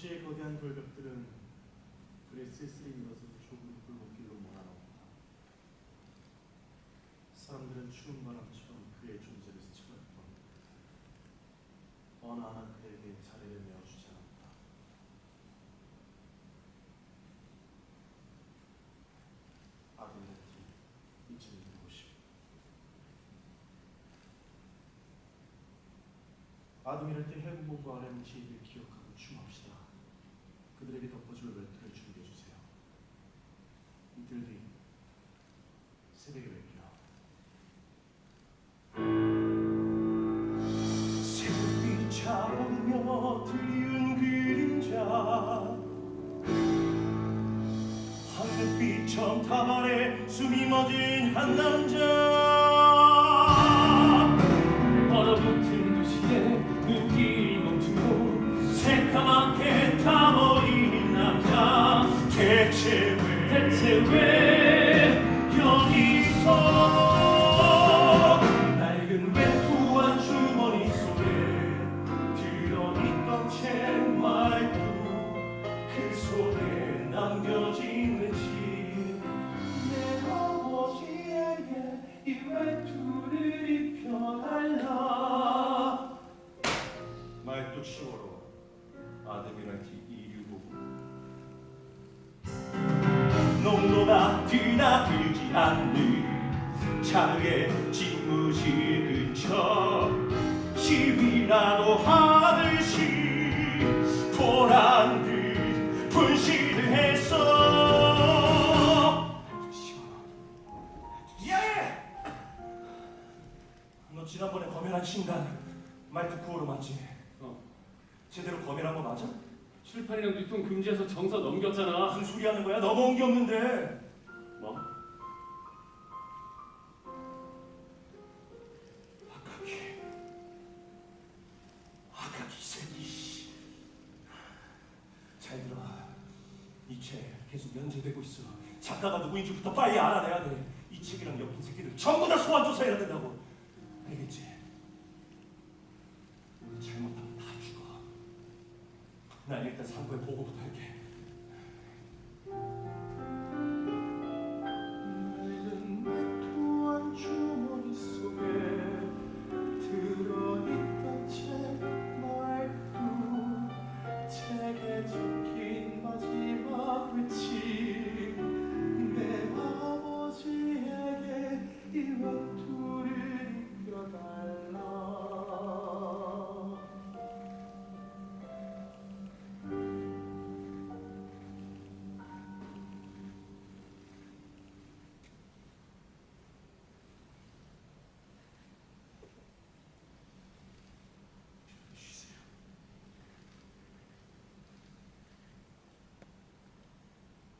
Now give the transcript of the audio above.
도시의 거대한 돌벽들은 그리스의 쓰레기 것을 조금 굴곡길로 몰아넣었다. 사람들은 추운 바람처럼 그의 존재를 스쳐갔던 어느 하나 그에게 자리를 내어주지 않았다. 아들네티 이쯤 곳이 아둠이랄 때 해군본부 지혜를 기억하고 춤합시다. 그들에게 덮어줄 외투를 준비해 주세요. 이틀 뒤 새벽에 뵐게요. 새벽이 차오르며 드리운 그림자 하늘빛처럼 타발에 숨이 멎은 한 남자. 얼어붙은 도시에 눈길이 멈추고 새까맣게 타버린 남자. 대체 왜? 대체 왜 10월호 아드미란티 이6 5 농도가 드나들지 않는 차에 집무실 근처 시위라도 하듯이 보란 듯 분실을 했어 예! 너 지난번에 검열한 신간 말투 구호로 맞지? 어, 제대로 검열한 거 맞아? 출판이랑 유통 금지해서 정서 넘겼잖아 무슨 소리 하는 거야? 넘어온 게 없는데 뭐? 아까기 아까기 새끼 씨. 잘 들어 이 책 계속 연재되고 있어 작가가 누구인지부터 빨리 알아내야 돼 이 책이랑 엮인 새끼들 전부 다 소환 조사해야 된다고 알겠지? 난 일단 상부에 보고부터 할게